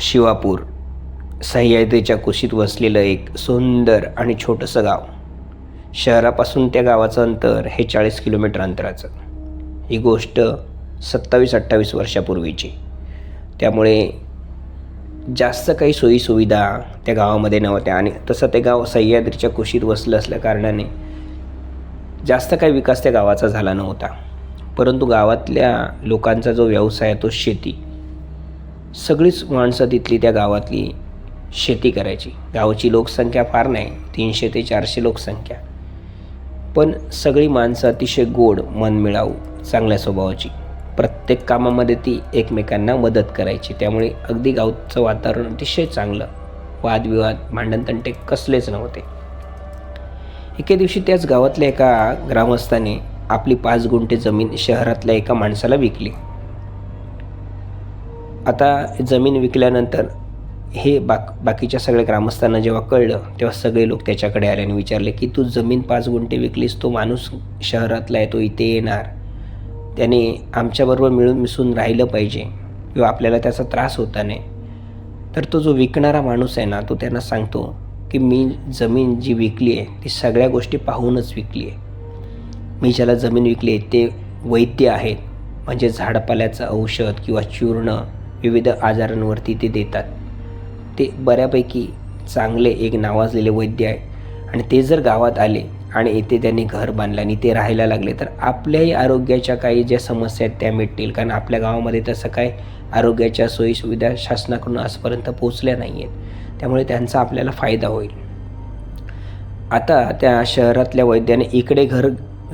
शिवापूर सह्याद्रीच्या कुशीत वसलेलं एक सुंदर आणि छोटंसं गाव. शहरापासून त्या गावाचं अंतर हे चाळीस किलोमीटर अंतराचं. ही गोष्ट सत्तावीस अठ्ठावीस वर्षापूर्वीची. त्यामुळे जास्त काही सोयीसुविधा त्या गावामध्ये नव्हत्या आणि तसं ते गाव सह्याद्रीच्या कुशीत वसलं असल्या कारणाने जास्त काही विकास त्या गावाचा झाला नव्हता. परंतु गावातल्या लोकांचा जो व्यवसाय आहे तो शेती. सगळीच माणसं तिथली त्या गावातली शेती करायची. गावाची लोकसंख्या फार नाही तीनशे ते चारशे लोकसंख्या. पण सगळी माणसं अतिशय गोड मनमिळाऊ चांगल्या स्वभावाची. प्रत्येक कामामध्ये ती एकमेकांना मदत करायची. त्यामुळे अगदी गावचं वातावरण अतिशय चांगलं. वादविवाद भांडणतंटे कसलेच नव्हते. एके दिवशी त्याच गावातल्या एका ग्रामस्थाने आपली पाच गुंठे जमीन शहरातल्या एका माणसाला विकली. आता जमीन विकल्यानंतर हे बाक बाकीच्या सगळ्या ग्रामस्थांना जेव्हा कळलं तेव्हा सगळे लोक त्याच्याकडे आले आणि विचारले की तू जमीन पाच गुंठे विकलीस तो माणूस शहरातला आहे तो इथे येणार. त्याने आमच्याबरोबर मिळून मिसळून राहिलं पाहिजे किंवा आपल्याला त्याचा त्रास होता नाही. तर तो जो विकणारा माणूस आहे ना तो त्यांना सांगतो की मी जमीन जी विकली आहे ती सगळ्या गोष्टी पाहूनच विकली आहे. मी ज्याला जमीन विकली आहे ते वैद्य आहेत. म्हणजे झाडपाल्याचं औषध किंवा चूर्ण विविध आजारांवरती ते देतात. ते बऱ्यापैकी चांगले एक नावाजलेले वैद्य आहे. आणि ते जर गावात आले आणि इथे त्यांनी घर बांधलं आणि ते राहायला लागले तर आपल्याही आरोग्याच्या काही ज्या समस्या आहेत त्या मिटतील. कारण आपल्या गावामध्ये तसं काय आरोग्याच्या सोयीसुविधा शासनाकडून आजपर्यंत पोचल्या नाही आहेत त्यामुळे त्यांचा आपल्याला फायदा होईल. आता त्या शहरातल्या वैद्याने इकडे घर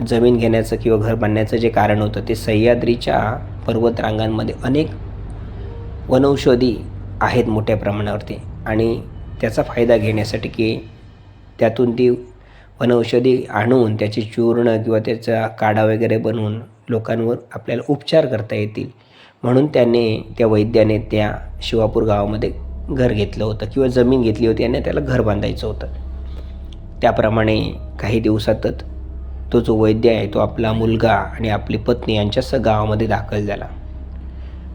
जमीन घेण्याचं किंवा घर बांधण्याचं जे कारण होतं ते सह्याद्रीच्या पर्वतरांगांमध्ये अनेक वनौषधी आहेत मोठ्या प्रमाणावरती. आणि त्याचा फायदा घेण्यासाठी की त्यातून ती वनौषधी आणून त्याचे चूर्ण किंवा त्याचा काढा वगैरे बनवून लोकांवर आपल्याला उपचार करता येतील. म्हणून त्याने त्या वैद्याने त्या शिवापूर गावामध्ये घर घेतलं होतं किंवा जमीन घेतली होती आणि त्याला घर बांधायचं होतं. त्याप्रमाणे काही दिवसातच तो जो वैद्य आहे तो आपला मुलगा आणि आपली पत्नी यांच्यासह गावामध्ये दाखल झाला.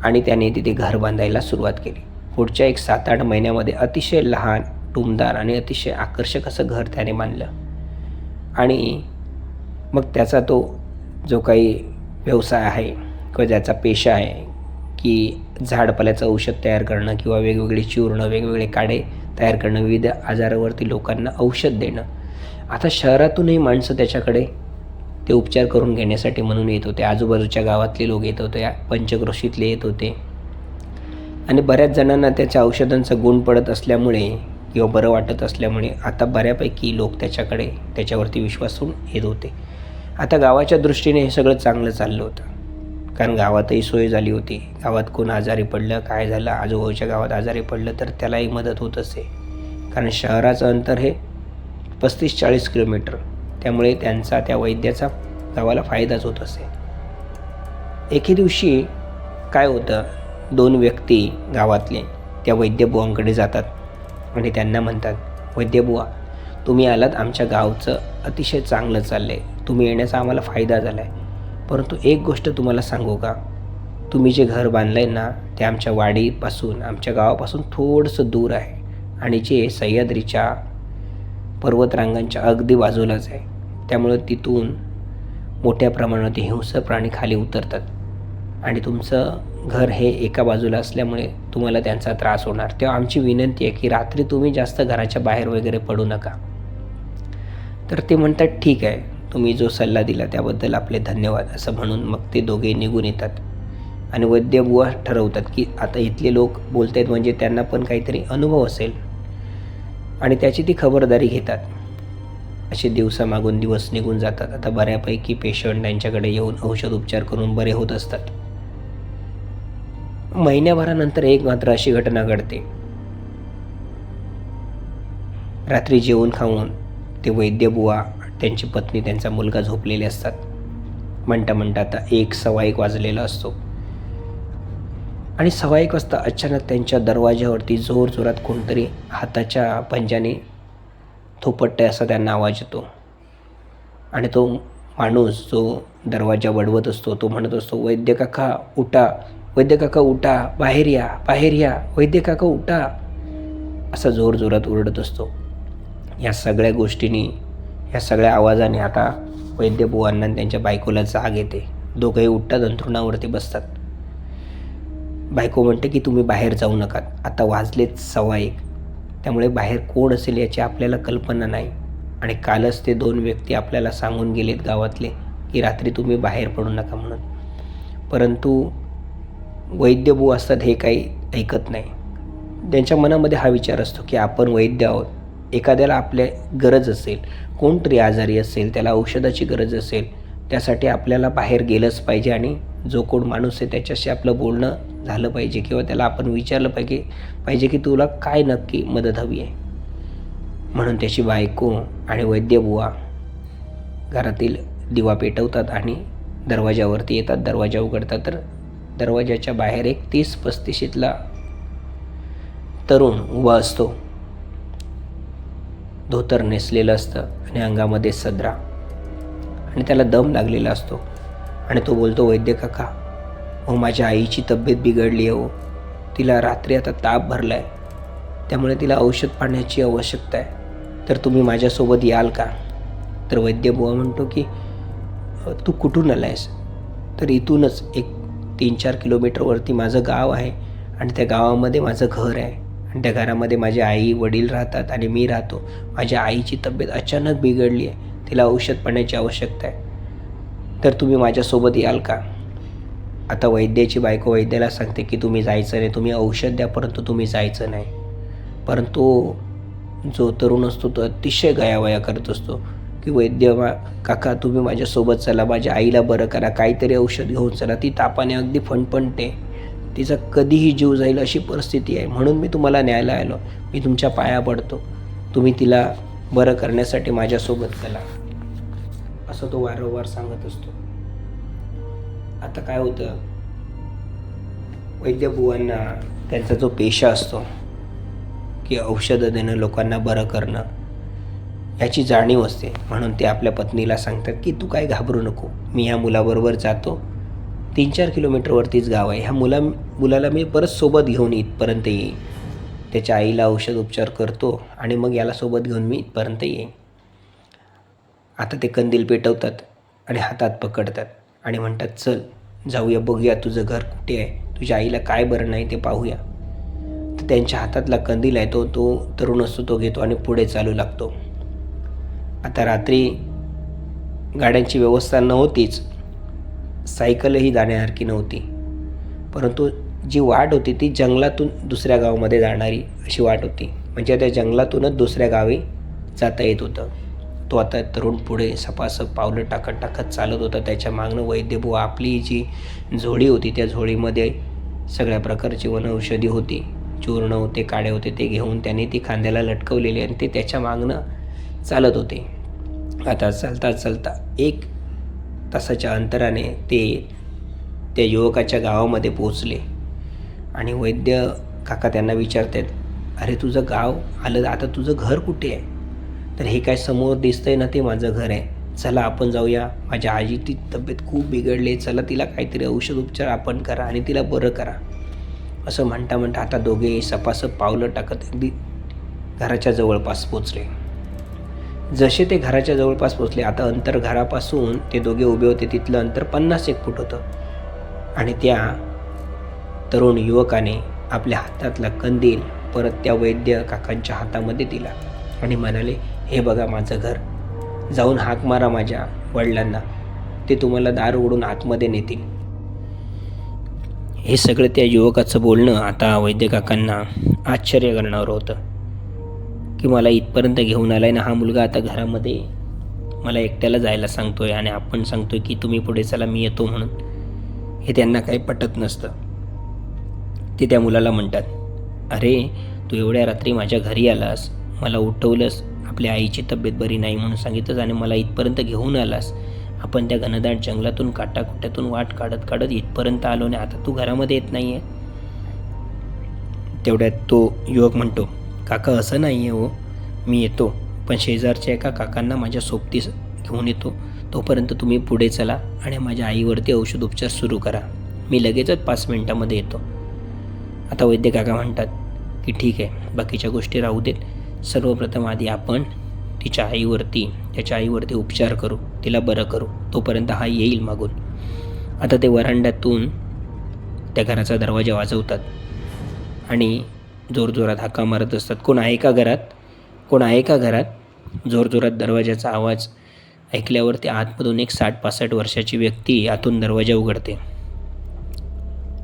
आणि त्याने तिथे घर बांधायला सुरुवात केली. पुढच्या एक सात आठ महिन्यामध्ये अतिशय लहान टुमदार आणि अतिशय आकर्षक असं घर त्याने बांधलं. आणि मग त्याचा तो जो काही व्यवसाय आहे किंवा ज्याचा पेशा आहे की झाडपाल्याचं औषध तयार करणं किंवा वेगवेगळे चूर्ण वेगवेगळे काडे तयार करणं विविध आजारावरती लोकांना औषध देणं. आता शहरातूनही माणसं त्याच्याकडे ते उपचार करून घेण्यासाठी म्हणून येत होते. आजूबाजूच्या गावातले लोक येत होते पंचक्रोशीतले येत होते. आणि बऱ्याच जणांना त्याच्या औषधांचा गुण पडत असल्यामुळे किंवा बरं वाटत असल्यामुळे आता बऱ्यापैकी लोक त्याच्याकडे त्याच्यावरती विश्वासून येत होते. आता गावाच्या दृष्टीने हे सगळं चांगलं चाललं होतं. कारण गावातही सोय झाली होती. गावात कोण आजारी पडलं काय झालं आजूबाजूच्या गावात आजारी पडलं तर त्यालाही मदत होत असे. कारण शहराचं अंतर हे पस्तीस चाळीस किलोमीटर. त्यामुळे त्यांचा त्या वैद्याचा गावाला फायदाच होत असे. एके दिवशी काय होतं? दोन व्यक्ती गावातले त्या वैद्यबुवांकडे जातात आणि त्यांना म्हणतात वैद्यबुवा तुम्ही आलात आमच्या गावचं अतिशय चांगलं चाललं आहे तुम्ही येण्याचा आम्हाला फायदा झाला आहे परंतु एक गोष्ट तुम्हाला सांगू का? तुम्ही जे घर बांधलं आहे ना ते आमच्या वाडीपासून आमच्या गावापासून थोडंसं दूर आहे आणि जे सह्याद्रीच्या पर्वतरांगांच्या अगदी बाजूलाच आहे. त्यामुळं तिथून मोठ्या प्रमाणात हिंसक प्राणी खाली उतरतात. आणि तुमचं घर हे एका बाजूला असल्यामुळे तुम्हाला त्यांचा त्रास होणार. तेव्हा आमची विनंती आहे की रात्री तुम्ही जास्त घराच्या बाहेर वगैरे पडू नका. तर ते म्हणतात ठीक आहे. तुम्ही जो सल्ला दिला त्याबद्दल आपले धन्यवाद. असं म्हणून मग ते दोघे निघून येतात. आणि वैद्यबुवा ठरवतात की आता इथले लोक बोलत आहेत म्हणजे त्यांना पण काहीतरी अनुभव असेल. आणि त्याची ती खबरदारी घेतात. असे दिवसामागून दिवस निघून जातात. आता बऱ्यापैकी पेशंट त्यांच्याकडे येऊन औषध उपचार करून बरे होत असतात. महिन्याभरानंतर एक मात्र अशी घटना घडते. रात्री जेवण खाऊन ते वैद्यबुवा त्यांची पत्नी त्यांचा मुलगा झोपलेले असतात. म्हणता म्हणता आता एक सवा एक वाजलेला असतो. आणि सवा एक वाजता अचानक त्यांच्या दरवाज्यावरती जोर जोरात कोणतरी हाताच्या पंजाने थोपट्टे असा त्यांना आवाज येतो. आणि तो माणूस जो दरवाजा वडवत असतो तो म्हणत असतो वैद्य काका उठा. वैद्य काका उठा. बाहेर या. बाहेर या. वैद्य काका उठा. असा जोर जोरात ओरडत असतो. या सगळ्या गोष्टींनी या सगळ्या आवाजाने आता वैद्यबुवांना त्यांच्या बायकोला जाग येते. दोघंही उठतात अंथरुणावरती बसतात. बायको म्हणते की तुम्ही बाहेर जाऊ नका. आता वाजलेच सव्वा एक. त्यामुळे बाहेर कोण असेल याची आपल्याला कल्पना नाही. आणि कालच ते दोन व्यक्ती आपल्याला सांगून गेलेत गावातले की रात्री तुम्ही बाहेर पडू नका म्हणून. परंतु वैद्यबू असतात हे काही ऐकत नाही. त्यांच्या मनामध्ये हा विचार असतो की आपण वैद्य आहोत. एखाद्याला आपल्या गरज असेल कोणतरी आजारी असेल त्याला औषधाची गरज असेल त्यासाठी आपल्याला बाहेर गेलंच पाहिजे आणि जो कोण माणूस आहे त्याच्याशी आपलं बोलणं झालं पाहिजे किंवा त्याला आपण विचारलं पाहिजे पाहिजे की तुला काय नक्की मदत हवी आहे. म्हणून त्याची बायको आणि वैद्यबुवा घरातील दिवा पेटवतात आणि दरवाजावरती येतात. दरवाजा उघडतात. तर दरवाजाच्या बाहेर एक तीस पस्तीशीतला तरुण उभा असतो. धोतर नेसलेलं असतं आणि अंगामध्ये सदरा. आणि त्याला दम लागलेला असतो. आणि तो बोलतो वैद्य काका हो माझ्या आईची तब्येत बिघडली आहे हो. तिला रात्री आता ताप भरला आहे त्यामुळे तिला औषध पाण्याची आवश्यकता आहे. तर तुम्ही माझ्यासोबत याल का? तर वैद्यबुवा म्हणतो की तू कुठून आला आहेस तर इथूनच एक तीन चार किलोमीटरवरती माझं गाव आहे आणि त्या गावामध्ये माझं घर आहे. आणि त्या घरामध्ये माझे आई वडील राहतात आणि मी राहतो. माझ्या आईची तब्येत अचानक बिघडली आहे. तिला औषध पाण्याची आवश्यकता आहे. तर तुम्ही माझ्यासोबत याल का? आता वैद्याची बायको वैद्याला सांगते की तुम्ही जायचं नाही तुम्ही औषध द्या परंतु तुम्ही जायचं नाही. परंतु जो तरुण असतो तो अतिशय गयावया करत असतो की वैद्य मा काका तुम्ही माझ्यासोबत चला माझ्या आईला बरं करा काहीतरी औषध घेऊन चला. ती तापाने अगदी फणफणते. तिचा कधीही जीव जाईल अशी परिस्थिती आहे. म्हणून मी तुम्हाला न्यायला आलो. मी तुमच्या पाया पडतो. तुम्ही तिला बरं करण्यासाठी माझ्यासोबत चला. असं तो वारंवार सांगत असतो. आता काय होतं? वैद्यबुवांना त्यांचा जो पेशा असतो की औषधं देणं लोकांना बरं करणं याची जाणीव असते. म्हणून ते आपल्या पत्नीला सांगतात की तू काय घाबरू नको. मी ह्या मुलाबरोबर जातो. तीन चार किलोमीटरवरतीच गाव आहे. ह्या मुला मुलाला मी परत सोबत घेऊन इथपर्यंत येईन. त्याच्या आईला औषध उपचार करतो आणि मग याला सोबत घेऊन मी इथपर्यंत येईन. आता ते कंदील पेटवतात आणि हातात पकडतात आणि म्हणतात चल जाऊया बघूया तुझं घर कुठे आहे? तुझ्या आईला काय बरं नाही ते पाहूया. तर त्यांच्या हातातला कंदील आहे तो तो तरुण असतो तो घेतो आणि पुढे चालू लागतो. आता रात्री गाड्यांची व्यवस्था नव्हतीच. सायकलही जाण्यासारखी नव्हती. परंतु जी वाट होती ती जंगलातून दुसऱ्या गावामध्ये जाणारी अशी वाट होती. म्हणजे त्या जंगलातूनच दुसऱ्या गावी जाता येत होतं. तो आता तरुण पुढे सपासप पावलं टाकत टाकत चालत होता. त्याच्या मागणं वैद्यबुवा आपली जी झोळी होती त्या झोळीमध्ये सगळ्या प्रकारची वनौषधी होती. चूर्ण होते काडे होते ते घेऊन त्याने ती खांद्याला लटकवलेली आणि ते त्याच्या मागणं चालत होते. आता चालता चालता एक तासाच्या अंतराने ते त्या युवकाच्या गावामध्ये पोचले आणि वैद्य काका त्यांना विचारतात अरे तुझं गाव आलं आता तुझं घर कुठे आहे? तर हे काय समोर दिसतंय ना ते माझं घर आहे. चला आपण जाऊया. माझ्या आजीची तब्येत खूप बिघडली चला तिला काहीतरी औषध उपचार आपण करा आणि तिला बरं करा. असं म्हणता म्हणता आता दोघे सपासप पावलं टाकत अगदी घराच्या जवळपास पोचले. जसे ते घराच्या जवळपास पोचले आता अंतर घरापासून ते दोघे उभे होते. तिथलं अंतर पन्नास एक फूट होतं. आणि त्या तरुण युवकाने आपल्या हातातला कंदील परत त्या वैद्य काकांच्या हातामध्ये दिला आणि म्हणाले हे बघा माझं घर. जाऊन हाक मारा माझ्या वडिलांना. ते तुम्हाला दार उघडून आतमध्ये नेतील. हे सगळं त्या युवकाचं बोलणं आता वैद्यकाकांना आश्चर्य करणारं होतं. की मला इथपर्यंत घेऊन आलाय ना हा मुलगा आता घरामध्ये? मला एकट्याला जायला सांगतोय आणि आपण सांगतोय की तुम्ही पुढे चला मी येतो म्हणून. हे त्यांना काही पटत नसतं. ते त्या मुलाला म्हणतात अरे तू एवढ्या रात्री माझ्या घरी आलास मला उठवलंस आपल्या आईची तब्येत बरी नाही म्हणून सांगितलंच आणि मला इथपर्यंत घेऊन आलास. आपण त्या घनदाट जंगलातून काटाकुट्यातून वाट काढत काढत इथपर्यंत आलो आणि आता तू घरामध्ये येत नाही आहे तेवढ्यात तो युवक म्हणतो काका असं नाही आहे हो. मी येतो पण शेजारच्या एका काकांना माझ्या सोबतीस घेऊन येतो. तोपर्यंत तुम्ही पुढे चला आणि माझ्या आईवरती औषधोपचार सुरू करा. मी लगेचच पाच मिनटामध्ये येतो. आता वैद्य काका म्हणतात की ठीक आहे बाकीच्या गोष्टी राहू देत. सर्वप्रथम आधी आपण तिच्या आईवरती त्याच्या आईवरती उपचार करू तिला बरं करू तोपर्यंत हा येईल मागून. आता ते वरांड्यातून त्या घराचा दरवाजा वाजवतात आणि जोरजोरात हाका मारत असतात. कोण आहे का घरात? कोण आहे का घरात? जोरजोरात दरवाजाचा आवाज ऐकल्यावर ते आतमधून एक साठ पासष्ट वर्षाची व्यक्ती आतून दरवाजा उघडते.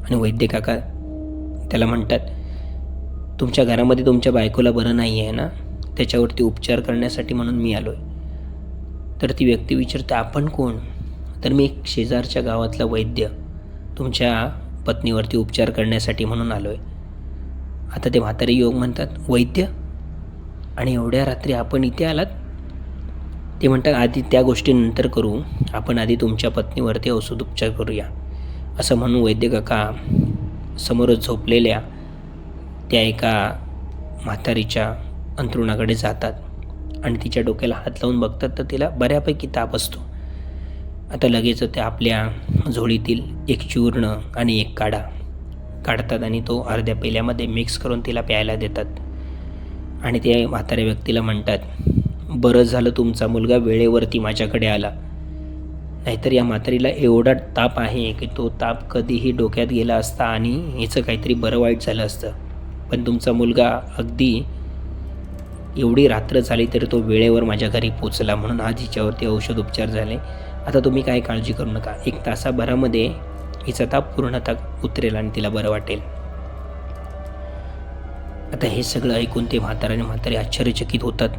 आणि वैद्य काका त्याला म्हणतात तुमच्या घरामध्ये तुमच्या बायकोला बरं नाही आहे ना? त्याच्यावरती उपचार करण्यासाठी म्हणून मी आलो आहे तर ती व्यक्ती विचारते आपण कोण? तर मी एक शेजारच्या गावातला वैद्य तुमच्या पत्नीवरती उपचार करण्यासाठी म्हणून आलो आहे आता ते म्हातारे योग म्हणतात वैद्य आणि एवढ्या रात्री आपण इथे आलात? ते म्हणतात आधी त्या गोष्टी नंतर करू. आपण आधी तुमच्या पत्नीवरती औषध उपचार करूया. असं म्हणून वैद्य काका समोरच झोपलेल्या त्या एका म्हातारीच्या अंथरुणाकडे जातात आणि तिच्या डोक्याला हात लावून बघतात तर तिला बऱ्यापैकी ताप असतो. आता लगेच ते आपल्या झोळीतील एक चूर्ण आणि एक काढा काढतात आणि तो अर्ध्या पेल्यामध्ये मिक्स करून तिला प्यायला देतात. आणि ते म्हाताऱ्या व्यक्तीला म्हणतात बरं झालं तुमचा मुलगा वेळेवरती माझ्याकडे आला. नाहीतर या म्हातारीला एवढा ताप आहे की तो ताप कधीही डोक्यात गेला असता आणि हिचं काहीतरी बरं वाईट झालं असतं. पण तुमचा मुलगा अगदी एवढी रात्र झाली तरी तो वेळेवर माझ्या घरी पोचला म्हणून आज हिच्यावरती औषध उपचार झाले. आता तुम्ही काय काळजी करू नका. एक तासाभरामध्ये हिचा ताप पूर्णतः उतरेल आणि तिला बरं वाटेल. आता हे सगळं ऐकून ते म्हातारा आणि म्हातारे आश्चर्यचकित होतात.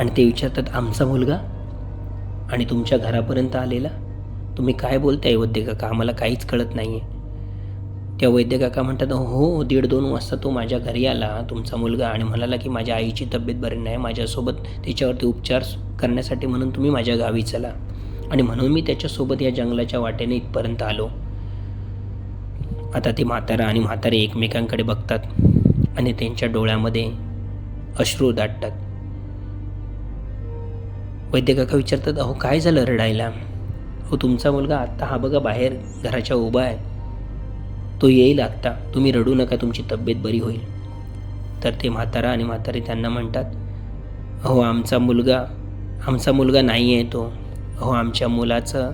आणि ते विचारतात आमचा मुलगा? आणि तुमच्या घरापर्यंत आलेला? तुम्ही काय बोलताय वैद्य? काका आम्हाला काहीच कळत नाही आहे तेव्हा वैद्य काका म्हणतात हो दीड दोन वाजता तो माझ्या घरी आला तुमचा मुलगा आणि म्हणाला की माझ्या आईची तब्येत बरी नाही माझ्यासोबत त्याच्यावरती उपचार करण्यासाठी म्हणून तुम्ही माझ्या गावी चला. आणि म्हणून मी त्याच्यासोबत या जंगलाच्या वाटेने इथपर्यंत आलो. आता ते म्हातारा आणि म्हातारे एकमेकांकडे बघतात आणि त्यांच्या डोळ्यामध्ये अश्रू दाटतात. वैद्य काका विचारतात अहो काय झालं रडायला? हो तुमचा मुलगा आत्ता हा बघा बाहेर घराच्या उभा आहे. तो येईल आत्ता. तुम्ही रडू नका तुमची तब्येत बरी होईल. तर ते म्हातारा आणि म्हातारी त्यांना म्हणतात अहो आमचा मुलगा आमचा मुलगा नाही आहे तो. अहो आमच्या मुलाचं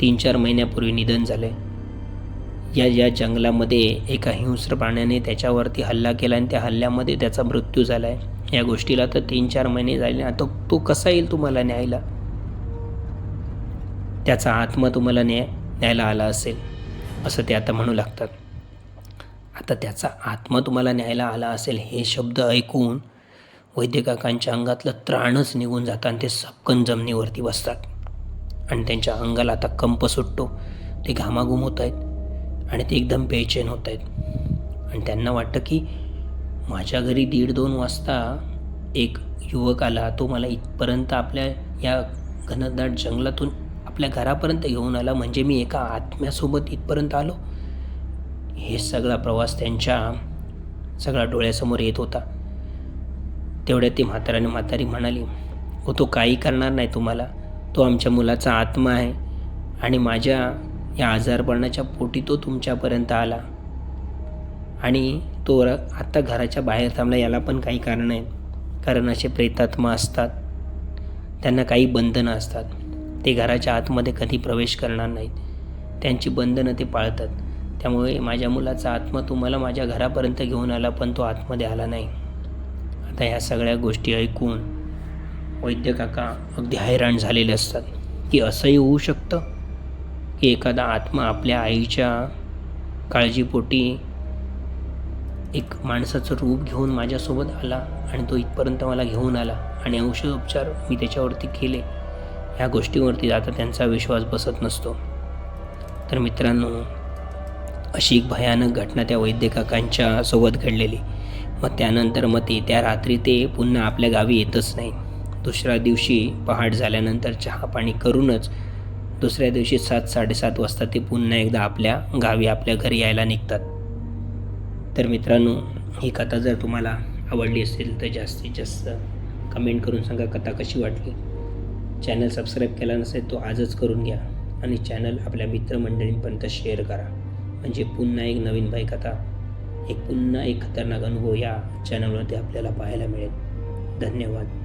तीन चार महिन्यापूर्वी निधन झालं आहे या या जंगलामध्ये एका हिंस्र प्राण्याने त्याच्यावरती हल्ला केला आणि त्या हल्ल्यामध्ये त्याचा मृत्यू झाला आहे या गोष्टीला तर तीन चार महिने झाले. आता तो कसा येईल तुम्हाला न्यायला? त्याचा आत्मा तुम्हाला न्याय न्यायला आला असेल. असं ते आता म्हणू लागतात. आता त्याचा आत्मा तुम्हाला न्यायला आला असेल हे शब्द ऐकून वैद्यकाकांच्या अंगातलं त्राणच निघून जातं आणि ते सपकन जमिनीवरती बसतात. आणि त्यांच्या अंगाला आता कंप सुटतो. ते घामाघूम होत आहेत आणि ते एकदम बेचैन होत आहेत. आणि त्यांना वाटतं की माझ्या घरी दीड दोन वाजता एक युवक आला. तो मला इथपर्यंत आपल्या या घनदाट जंगलातून आपल्या घरापर्यंत घेऊन आला. म्हणजे मी एका आत्म्यासोबत इथपर्यंत आलो. हे सगळा प्रवास त्यांच्या सगळा डोळ्यासमोर येत होता. तेवढ्यात ती म्हाताराने म्हातारी म्हणाली हो तो काही करणार नाही तुम्हाला. तो आमच्या मुलाचा आत्मा आहे आणि माझ्या या आजारपणाच्या पोटी तो तुमच्यापर्यंत आला. आणि तो र आत्ता घराच्या बाहेर थांबला याला पण काही कारण आहेत कारण असे प्रेतात्मा असतात. त्यांना काही बंधनं असतात. ते घराच्या आतमध्ये कधी प्रवेश करणार नाहीत. त्यांची बंधनं ते पाळतात. त्यामुळे माझ्या मुलाचा आत्मा तुम्हाला माझ्या घरापर्यंत घेऊन आला पण तो आतमध्ये आला नाही. आता ह्या सगळ्या गोष्टी ऐकून वैद्य काका अगदी हैराण झालेले असतात की असंही होऊ शकतं की एखादा आत्मा आपल्या आईच्या काळजीपोटी एक माणसाचं रूप घेऊन माझ्यासोबत आला आणि तो इथपर्यंत मला घेऊन आला. आणि औषधोपचार मी त्याच्यावरती केले. ह्या गोष्टीवरती आता त्यांचा विश्वास बसत नसतो. तर मित्रांनो अशी एक भयानक घटना त्या वैद्यकाकांच्या सोबत घडलेली. मग त्यानंतर मग ते त्या रात्री ते पुन्हा आपल्या गावी येतच नाही. दुसऱ्या दिवशी पहाट झाल्यानंतर चहा पाणी करूनच दुसऱ्या दिवशी सात साडेसात वाजता ते पुन्हा एकदा आपल्या गावी आपल्या घरी यायला निघतात. तर मित्रांनो ही कथा जर तुम्हाला आवडली असेल तर जास्तीत जास्त कमेंट करून सांगा कथा कशी वाटली. चॅनल सबस्क्राईब केला नसेल तो आजच करून घ्या आणि चॅनल आपल्या मित्रमंडळींपर्यंत शेअर करा. म्हणजे पुन्हा एक नवीन भाई कथा एक पुन्हा एक खतरनाक अनुभव या चॅनलमध्ये आपल्याला पाहायला मिळेल. धन्यवाद.